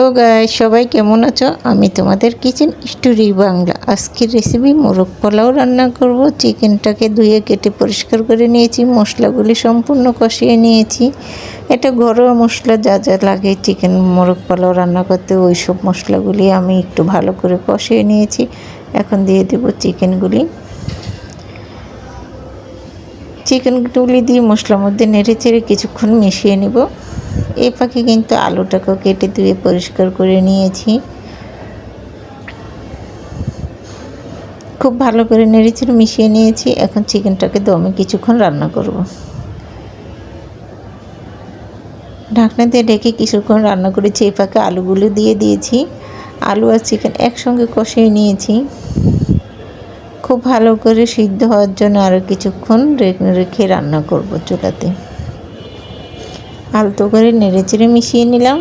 ও গাই সবাই কেমন আছো? আমি তোমাদের কিচেন স্টোরি বাংলা আজকের রেসিপি মোরগ পোলাও রান্না করব। চিকেনটাকে ধুয়ে কেটে পরিষ্কার করে নিয়েছি। মশলাগুলি সম্পূর্ণ কষিয়ে নিয়েছি। এটা ঘরোয়া মশলা, যা যা লাগে চিকেন মোরগ পোলাও রান্না করতে ওই সব মশলাগুলি আমি একটু ভালো করে কষিয়ে নিয়েছি। এখন দিয়ে দেব চিকেনগুলি চিকেনগুলি দিয়ে মশলার মধ্যে নেড়ে চেড়ে কিছুক্ষণ মিশিয়ে নেব। এই পাখি কিন্তু আলুটাকেও কেটে ধুয়ে পরিষ্কার করে নিয়েছি। খুব ভালো করে নেড়েচেড়ে মিশিয়ে নিয়েছি। এখন চিকেনটাকে দমে কিছুক্ষণ রান্না করব। ঢাকনা দিয়ে ঢেকে কিছুক্ষণ রান্না করেছি। এই পাকে আলুগুলো দিয়ে দিয়েছি। আলু আর চিকেন একসঙ্গে কষিয়ে নিয়েছি। খুব ভালো করে সিদ্ধ হওয়ার জন্য আরও কিছুক্ষণ রেখে রান্না করব চুলাতে। আলতো করে নেড়ে চেড়ে মিশিয়ে নিলাম।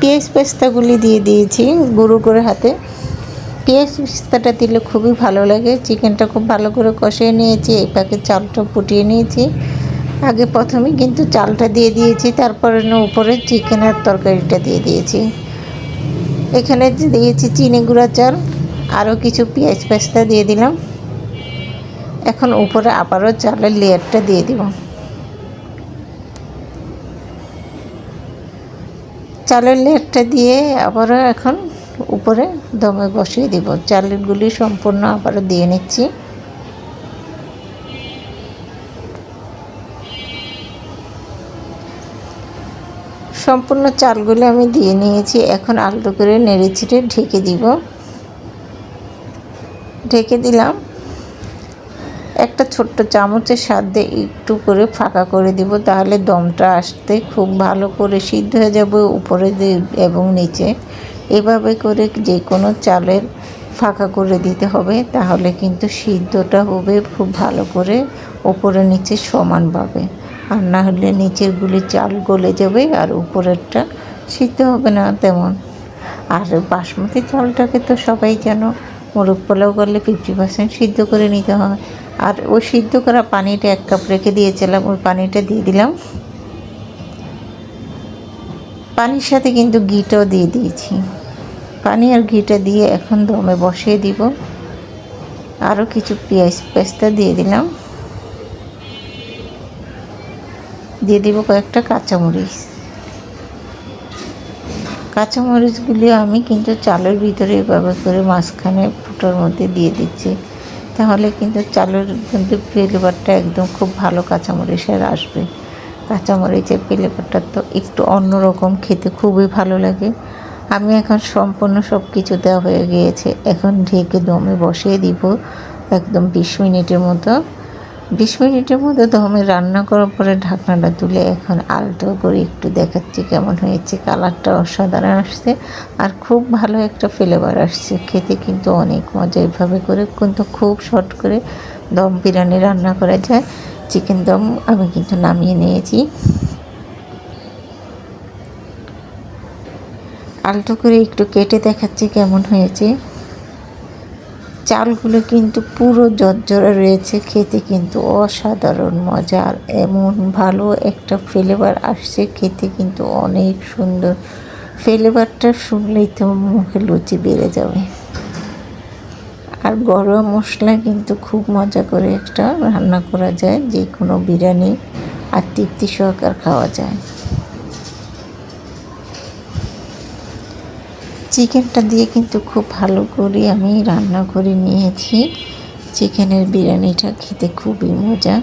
পেঁয়াজ পেস্তাগুলি দিয়ে দিয়েছি গুঁড়ো করে হাতে। পেঁয়াজ পেস্তাটা দিলে খুবই ভালো লাগে। চিকেনটা খুব ভালো করে কষিয়ে নিয়েছি, এই পাকে চালটা ফুটিয়ে নিয়েছি। আগে প্রথমে কিন্তু চালটা দিয়ে দিয়েছি, তারপরে উপরে চিকেনের তরকারিটা দিয়ে দিয়েছি। এখানে দিয়েছি চিনি গুঁড়া চাল, আরও কিছু পেঁয়াজ পেস্তা দিয়ে দিলাম। এখন উপরে আবারও চালের লেয়ারটা দিয়ে দিব। চালের লেয়ারটা দিয়ে আবারও এখন উপরে দমে বসিয়ে দিব। চালেরগুলি সম্পূর্ণ আবারও দিয়ে নিচ্ছি। সম্পূর্ণ চালগুলো আমি দিয়ে নিয়েছি। এখন আলতো করে নেড়ে ছিটে ঢেকে দিব। ঢেকে দিলাম। একটা ছোট্ট চামচের সাথে একটু করে ফাঁকা করে দিব, তাহলে দমটা আসতে খুব ভালো করে সিদ্ধ হয়ে যাবে উপরে এবং নিচে। এভাবে করে যে কোনো চালের ফাঁকা করে দিতে হবে, তাহলে কিন্তু সিদ্ধটা হবে খুব ভালো করে উপরে নিচে সমানভাবে আর না হলে নিচের গুলি চাল গলে যাবে আর উপরেরটা সিদ্ধ হবে না তেমন। আর বাসমতি চালটাকে তো সবাই যেন মোরগ পোলাও করলে ফিফটি পার্সেন্ট সিদ্ধ করে নিতে হয়। আর ওই সিদ্ধ করা পানিটা এক কাপ রেখে দিয়েছিলাম, ওই পানিটা দিয়ে দিলাম। পানির সাথে কিন্তু ঘিটাও দিয়ে দিয়েছি। পানি আর ঘিটা দিয়ে এখন দমে বসিয়ে দিব। আরও কিছু পেঁয়াজ পেস্তা দিয়ে দিলাম। দিয়ে দিব কয়েকটা কাঁচামরিচ। কাঁচামরিচগুলি আমি কিন্তু চালের ভিতরে এভাবে করে মাঝখানে ফুটোর মধ্যে দিয়ে দিচ্ছি। তাহলে কিন্তু চালুর কিন্তু ফ্লেভারটা একদম খুব ভালো কাঁচামরিচের আসবে। কাঁচামরিচের ফ্লেভারটা তো একটু অন্যরকম খেতে খুবই ভালো লাগে। আমি এখন সম্পূর্ণ সব কিছু দেওয়া হয়ে গিয়েছে। এখন ঢেকে দমে বসিয়ে দিব একদম বিশ মিনিটের মতো। বিশ মিনিটের মধ্যে দমে রান্না করার পরে ঢাকনাটা তুলে এখন আলতো করে একটু দেখাচ্ছি কেমন হয়েছে, কালারটা অসাধারণ আসছে আর খুব ভালো একটা ফ্লেভার আসছে। খেতে কিন্তু অনেক মজা। এভাবে করে কিন্তু খুব শর্ট করে দম বিরিয়ানি রান্না করা যায়। চিকেন দম আমি কিন্তু নামিয়ে নিয়েছি। আলতো করে একটু কেটে দেখাচ্ছি কেমন হয়েছে। চালগুলো কিন্তু পুরো জর্জরা রয়েছে, খেতে কিন্তু অসাধারণ মজার এমন ভালো একটা ফ্লেভার আসছে, খেতে কিন্তু অনেক সুন্দর। ফ্লেভারটা শুনলেই তো মুখে লুচি বেড়ে যাবে। আর গরম মশলা কিন্তু খুব মজা করে একটা রান্না করা যায় যে কোনো বিরিয়ানি আর তৃপ্তি সহকার খাওয়া যায়। চিকেনটা দিয়ে কিন্তু খুব ভালো করে আমি রান্না করে নিয়েছি। চিকেনের বিরিয়ানিটা খেতে খুবই মজা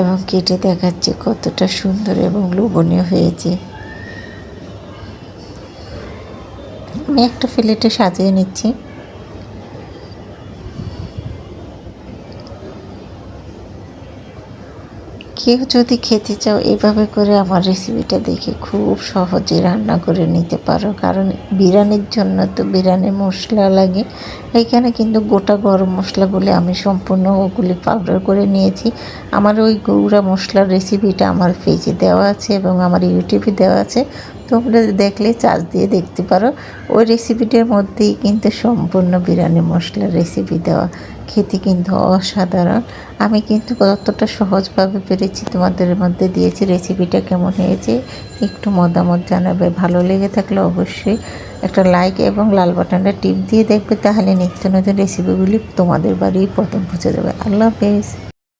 এবং কেটে দেখাচ্ছে কতটা সুন্দর এবং লোভনীয় হয়েছে। আমি একটা প্লেটে সাজিয়ে নিচ্ছি। কেউ যদি খেতে চাও, এভাবে করে আমার রেসিপিটা দেখে খুব সহজে রান্না করে নিতে পারো। কারণ বিরিয়ানির জন্য তো বিরিয়ানির মশলা লাগে। এখানে কিন্তু গোটা গরম মশলাগুলি আমি সম্পূর্ণ ওগুলি পাউডার করে নিয়েছি। আমার ওই গৌড়া মশলার রেসিপিটা আমার পেজে দেওয়া আছে এবং আমার ইউটিউবে দেওয়া আছে। তোমরা দেখলে চার্জ দিয়ে দেখতে পারো। ওই রেসিপিটার মধ্যেই কিন্তু সম্পূর্ণ বিরিয়ানি মশলার রেসিপি দেওয়া। খেতে কিন্তু অসাধারণ। আমি কিন্তু কতটা সহজভাবে পেরেছি তোমাদের মধ্যে দিয়েছি। রেসিপিটা কেমন হয়েছে একটু মতামত জানাবে। ভালো লেগে থাকলে অবশ্যই একটা লাইক এবং লাল বাটনটা টিপ দিয়ে দেখবে। তাহলে নিত্য নতুন রেসিপিগুলি তোমাদের বাড়ি প্রথম পৌঁছে দেবে। আল্লাহ হাফেজ।